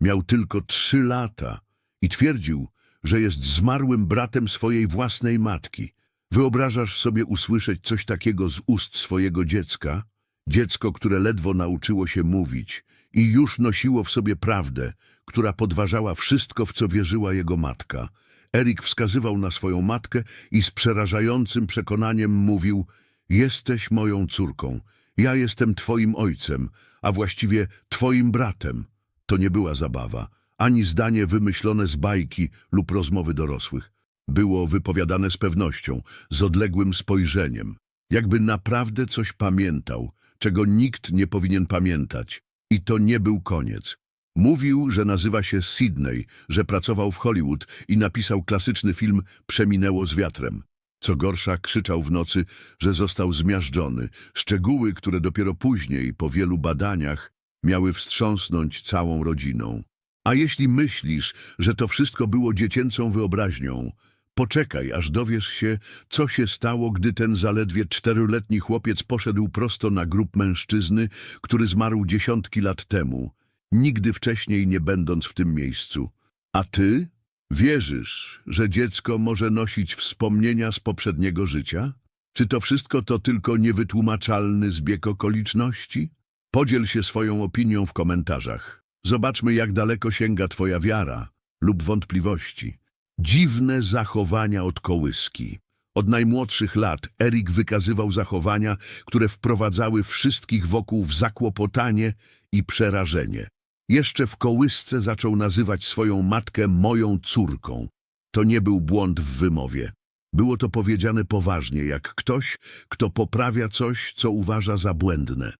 Miał tylko trzy lata i twierdził, że jest zmarłym bratem swojej własnej matki. Wyobrażasz sobie usłyszeć coś takiego z ust swojego dziecka? Dziecko, które ledwo nauczyło się mówić i już nosiło w sobie prawdę, która podważała wszystko, w co wierzyła jego matka. Erik wskazywał na swoją matkę i z przerażającym przekonaniem mówił Jesteś moją córką, ja jestem twoim ojcem, a właściwie twoim bratem. To nie była zabawa, ani zdanie wymyślone z bajki lub rozmowy dorosłych. Było wypowiadane z pewnością, z odległym spojrzeniem, jakby naprawdę coś pamiętał, czego nikt nie powinien pamiętać. I to nie był koniec. Mówił, że nazywa się Sydney, że pracował w Hollywood i napisał klasyczny film Przeminęło z wiatrem. Co gorsza, krzyczał w nocy, że został zmiażdżony. Szczegóły, które dopiero później, po wielu badaniach, miały wstrząsnąć całą rodziną. A jeśli myślisz, że to wszystko było dziecięcą wyobraźnią, poczekaj, aż dowiesz się, co się stało, gdy ten zaledwie czteroletni chłopiec poszedł prosto na grób mężczyzny, który zmarł dziesiątki lat temu, nigdy wcześniej nie będąc w tym miejscu. A ty? Wierzysz, że dziecko może nosić wspomnienia z poprzedniego życia? Czy to wszystko to tylko niewytłumaczalny zbieg okoliczności? Podziel się swoją opinią w komentarzach. Zobaczmy, jak daleko sięga twoja wiara lub wątpliwości. Dziwne zachowania od kołyski. Od najmłodszych lat Erik wykazywał zachowania, które wprowadzały wszystkich wokół w zakłopotanie i przerażenie. Jeszcze w kołysce zaczął nazywać swoją matkę moją córką. To nie był błąd w wymowie. Było to powiedziane poważnie, jak ktoś, kto poprawia coś, co uważa za błędne.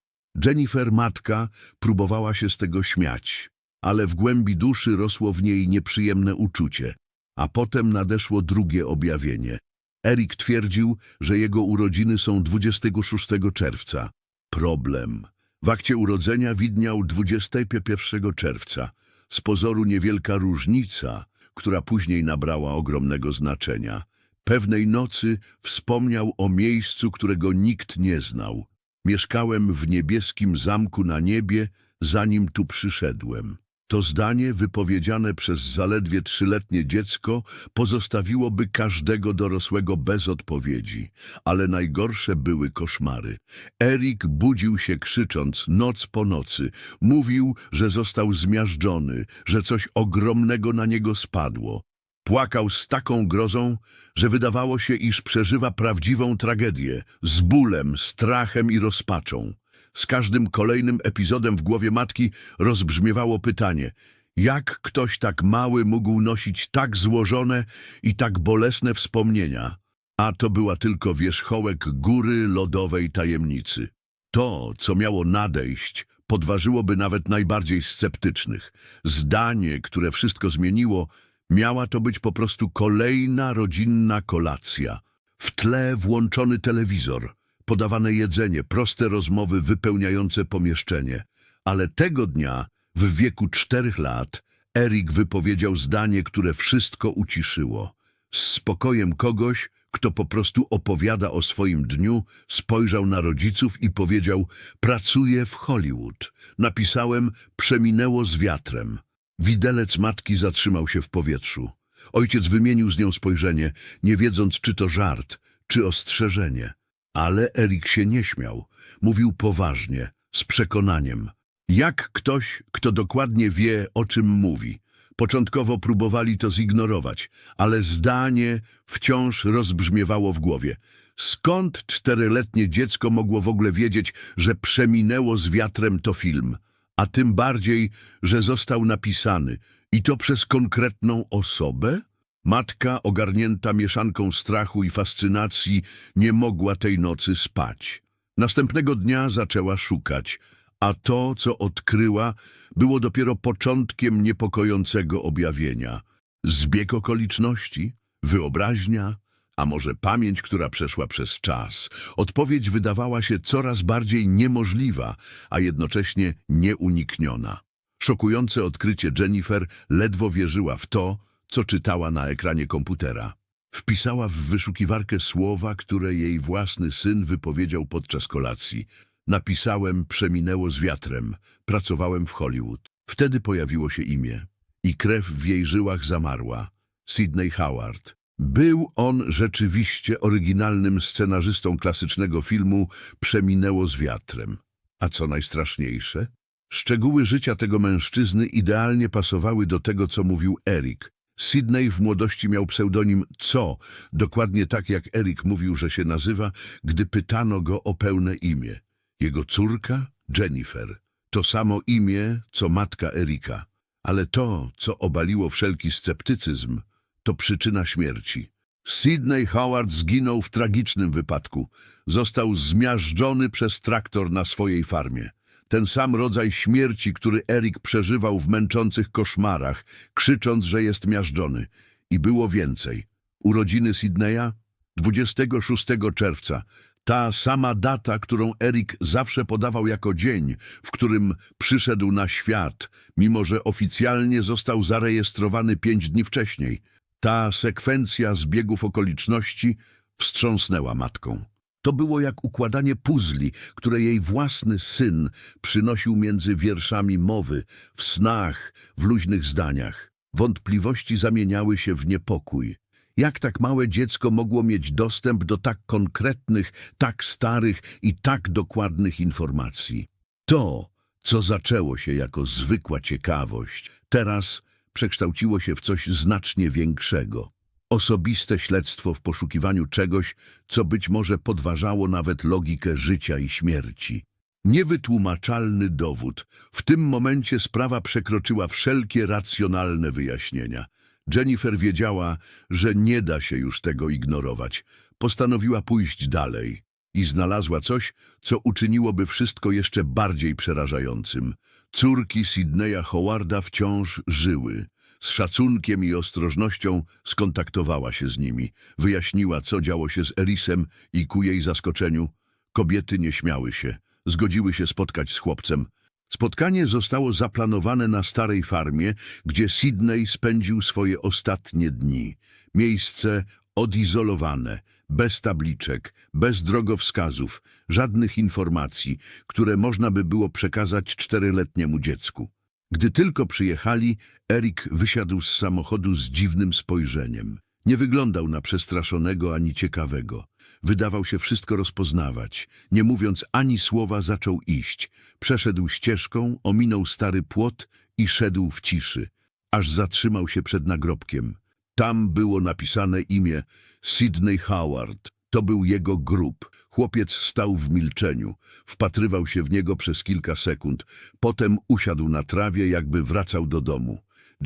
Jennifer, matka, próbowała się z tego śmiać, ale w głębi duszy rosło w niej nieprzyjemne uczucie. A potem nadeszło drugie objawienie. Erik twierdził, że jego urodziny są 26 czerwca. Problem. W akcie urodzenia widniał 21 czerwca. Z pozoru niewielka różnica, która później nabrała ogromnego znaczenia. Pewnej nocy wspomniał o miejscu, którego nikt nie znał. Mieszkałem w niebieskim zamku na niebie, zanim tu przyszedłem. To zdanie, wypowiedziane przez zaledwie trzyletnie dziecko, pozostawiłoby każdego dorosłego bez odpowiedzi. Ale najgorsze były koszmary. Erik budził się krzycząc noc po nocy. Mówił, że został zmiażdżony, że coś ogromnego na niego spadło. Płakał z taką grozą, że wydawało się, iż przeżywa prawdziwą tragedię, z bólem, strachem i rozpaczą. Z każdym kolejnym epizodem w głowie matki rozbrzmiewało pytanie, jak ktoś tak mały mógł nosić tak złożone i tak bolesne wspomnienia? A to była tylko wierzchołek góry lodowej tajemnicy. To, co miało nadejść, podważyłoby nawet najbardziej sceptycznych. Zdanie, które wszystko zmieniło, miała to być po prostu kolejna rodzinna kolacja. W tle włączony telewizor, podawane jedzenie, proste rozmowy wypełniające pomieszczenie. Ale tego dnia, w wieku czterech lat, Erik wypowiedział zdanie, które wszystko uciszyło. Z spokojem kogoś, kto po prostu opowiada o swoim dniu, spojrzał na rodziców i powiedział Pracuję w Hollywood. Napisałem Przeminęło z wiatrem. Widelec matki zatrzymał się w powietrzu. Ojciec wymienił z nią spojrzenie, nie wiedząc, czy to żart, czy ostrzeżenie. Ale Erik się nie śmiał. Mówił poważnie, z przekonaniem. Jak ktoś, kto dokładnie wie, o czym mówi. Początkowo próbowali to zignorować, ale zdanie wciąż rozbrzmiewało w głowie. Skąd czteroletnie dziecko mogło w ogóle wiedzieć, że przeminęło z wiatrem to film? A tym bardziej, że został napisany i to przez konkretną osobę? Matka, ogarnięta mieszanką strachu i fascynacji, nie mogła tej nocy spać. Następnego dnia zaczęła szukać, a to, co odkryła, było dopiero początkiem niepokojącego objawienia. Zbieg okoliczności, wyobraźnia, a może pamięć, która przeszła przez czas. Odpowiedź wydawała się coraz bardziej niemożliwa, a jednocześnie nieunikniona. Szokujące odkrycie Jennifer ledwo wierzyła w to, co czytała na ekranie komputera. Wpisała w wyszukiwarkę słowa, które jej własny syn wypowiedział podczas kolacji. Napisałem, przeminęło z wiatrem, pracowałem w Hollywood. Wtedy pojawiło się imię i krew w jej żyłach zamarła. Sidney Howard. Był on rzeczywiście oryginalnym scenarzystą klasycznego filmu Przeminęło z wiatrem. A co najstraszniejsze? Szczegóły życia tego mężczyzny idealnie pasowały do tego, co mówił Eric. Sidney w młodości miał pseudonim Co, dokładnie tak jak Eric mówił, że się nazywa, gdy pytano go o pełne imię. Jego córka Jennifer. To samo imię, co matka Erika. Ale to, co obaliło wszelki sceptycyzm, to przyczyna śmierci. Sidney Howard zginął w tragicznym wypadku. Został zmiażdżony przez traktor na swojej farmie. Ten sam rodzaj śmierci, który Erik przeżywał w męczących koszmarach, krzycząc, że jest miażdżony. I było więcej. Urodziny Sidneya? 26 czerwca. Ta sama data, którą Erik zawsze podawał jako dzień, w którym przyszedł na świat, mimo że oficjalnie został zarejestrowany pięć dni wcześniej. Ta sekwencja zbiegów okoliczności wstrząsnęła matką. To było jak układanie puzli, które jej własny syn przynosił między wierszami mowy, w snach, w luźnych zdaniach. Wątpliwości zamieniały się w niepokój. Jak tak małe dziecko mogło mieć dostęp do tak konkretnych, tak starych i tak dokładnych informacji? To, co zaczęło się jako zwykła ciekawość, teraz przekształciło się w coś znacznie większego. Osobiste śledztwo w poszukiwaniu czegoś, co być może podważało nawet logikę życia i śmierci. Niewytłumaczalny dowód. W tym momencie sprawa przekroczyła wszelkie racjonalne wyjaśnienia. Jennifer wiedziała, że nie da się już tego ignorować. Postanowiła pójść dalej i znalazła coś, co uczyniłoby wszystko jeszcze bardziej przerażającym. Córki Sidneya Howarda wciąż żyły. Z szacunkiem i ostrożnością skontaktowała się z nimi. Wyjaśniła, co działo się z Erisem i ku jej zaskoczeniu kobiety nie śmiały się. Zgodziły się spotkać z chłopcem. Spotkanie zostało zaplanowane na starej farmie, gdzie Sidney spędził swoje ostatnie dni. Miejsce odizolowane, bez tabliczek, bez drogowskazów, żadnych informacji, które można by było przekazać czteroletniemu dziecku. Gdy tylko przyjechali, Erik wysiadł z samochodu z dziwnym spojrzeniem. Nie wyglądał na przestraszonego ani ciekawego. Wydawał się wszystko rozpoznawać. Nie mówiąc ani słowa, zaczął iść. Przeszedł ścieżką, ominął stary płot i szedł w ciszy, aż zatrzymał się przed nagrobkiem. Tam było napisane imię Sidney Howard. To był jego grób. Chłopiec stał w milczeniu. Wpatrywał się w niego przez kilka sekund. Potem usiadł na trawie, jakby wracał do domu.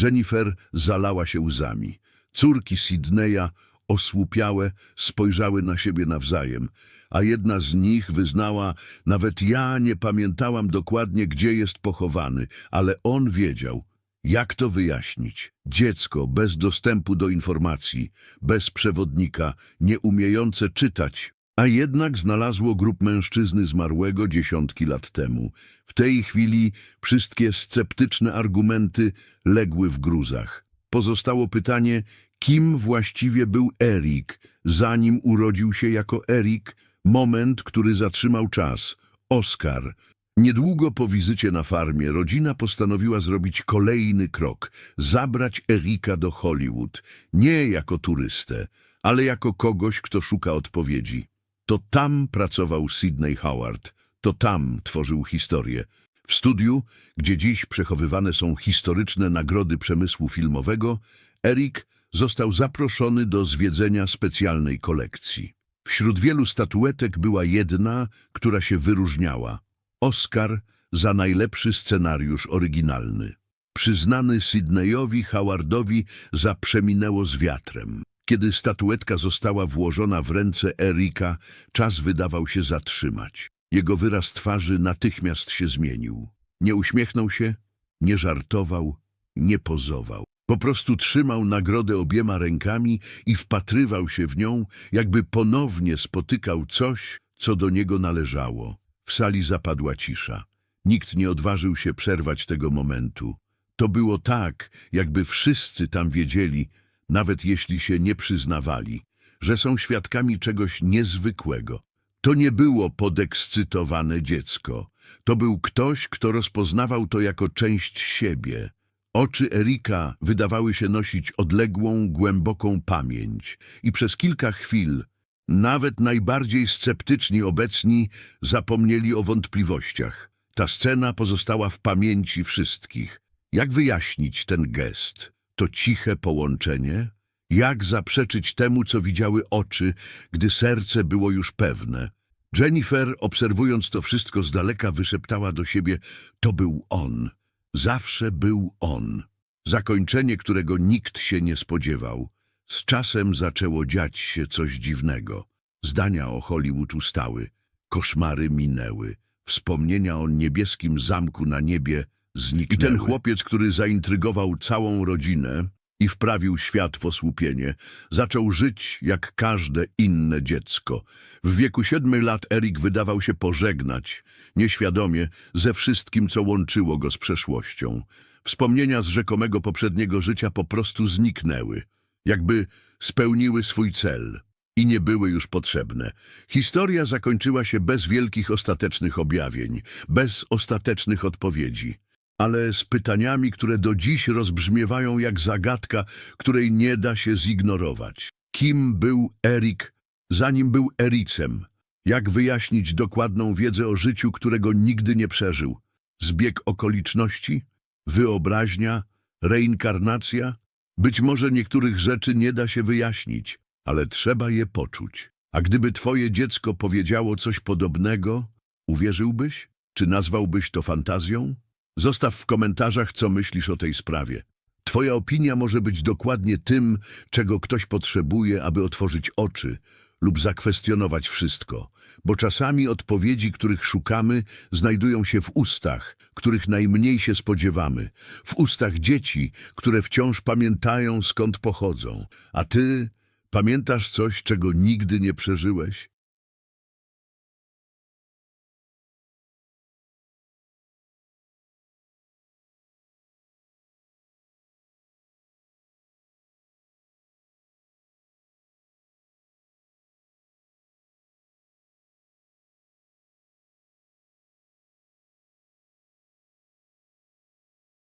Jennifer zalała się łzami. Córki Sidneya, osłupiałe, spojrzały na siebie nawzajem, a jedna z nich wyznała, nawet ja nie pamiętałam dokładnie, gdzie jest pochowany, ale on wiedział. Jak to wyjaśnić? Dziecko bez dostępu do informacji, bez przewodnika, nie umiejące czytać, a jednak znalazło grup mężczyzny zmarłego dziesiątki lat temu. W tej chwili wszystkie sceptyczne argumenty legły w gruzach. Pozostało pytanie, kim właściwie był Erik, zanim urodził się jako Erik, moment, który zatrzymał czas. Oskar. Niedługo po wizycie na farmie rodzina postanowiła zrobić kolejny krok, zabrać Erika do Hollywood, nie jako turystę, ale jako kogoś, kto szuka odpowiedzi. To tam pracował Sidney Howard, to tam tworzył historię. W studiu, gdzie dziś przechowywane są historyczne nagrody przemysłu filmowego, Erik został zaproszony do zwiedzenia specjalnej kolekcji. Wśród wielu statuetek była jedna, która się wyróżniała. Oscar za najlepszy scenariusz oryginalny. Przyznany Sydneyowi Howardowi za Przeminęło z wiatrem. Kiedy statuetka została włożona w ręce Erika, czas wydawał się zatrzymać. Jego wyraz twarzy natychmiast się zmienił. Nie uśmiechnął się, nie żartował, nie pozował. Po prostu trzymał nagrodę obiema rękami i wpatrywał się w nią, jakby ponownie spotykał coś, co do niego należało. W sali zapadła cisza. Nikt nie odważył się przerwać tego momentu. To było tak, jakby wszyscy tam wiedzieli, nawet jeśli się nie przyznawali, że są świadkami czegoś niezwykłego. To nie było podekscytowane dziecko. To był ktoś, kto rozpoznawał to jako część siebie. Oczy Erika wydawały się nosić odległą, głęboką pamięć i przez kilka chwil nawet najbardziej sceptyczni obecni zapomnieli o wątpliwościach. Ta scena pozostała w pamięci wszystkich. Jak wyjaśnić ten gest? To ciche połączenie? Jak zaprzeczyć temu, co widziały oczy, gdy serce było już pewne? Jennifer, obserwując to wszystko z daleka, wyszeptała do siebie, to był on. Zawsze był on. Zakończenie, którego nikt się nie spodziewał. Z czasem zaczęło dziać się coś dziwnego. Zdania o Hollywood ustały, koszmary minęły, wspomnienia o niebieskim zamku na niebie zniknęły. I ten chłopiec, który zaintrygował całą rodzinę i wprawił świat w osłupienie, zaczął żyć jak każde inne dziecko. W wieku siedmiu lat Erik wydawał się pożegnać, nieświadomie, ze wszystkim, co łączyło go z przeszłością. Wspomnienia z rzekomego poprzedniego życia po prostu zniknęły, jakby spełniły swój cel i nie były już potrzebne. Historia zakończyła się bez wielkich ostatecznych objawień, bez ostatecznych odpowiedzi, ale z pytaniami, które do dziś rozbrzmiewają jak zagadka, której nie da się zignorować. Kim był Erik, zanim był Ericem? Jak wyjaśnić dokładną wiedzę o życiu, którego nigdy nie przeżył? Zbieg okoliczności? Wyobraźnia? Reinkarnacja? Być może niektórych rzeczy nie da się wyjaśnić, ale trzeba je poczuć. A gdyby twoje dziecko powiedziało coś podobnego, uwierzyłbyś? Czy nazwałbyś to fantazją? Zostaw w komentarzach, co myślisz o tej sprawie. Twoja opinia może być dokładnie tym, czego ktoś potrzebuje, aby otworzyć oczy lub zakwestionować wszystko, bo czasami odpowiedzi, których szukamy, znajdują się w ustach, których najmniej się spodziewamy, w ustach dzieci, które wciąż pamiętają, skąd pochodzą. A ty pamiętasz coś, czego nigdy nie przeżyłeś?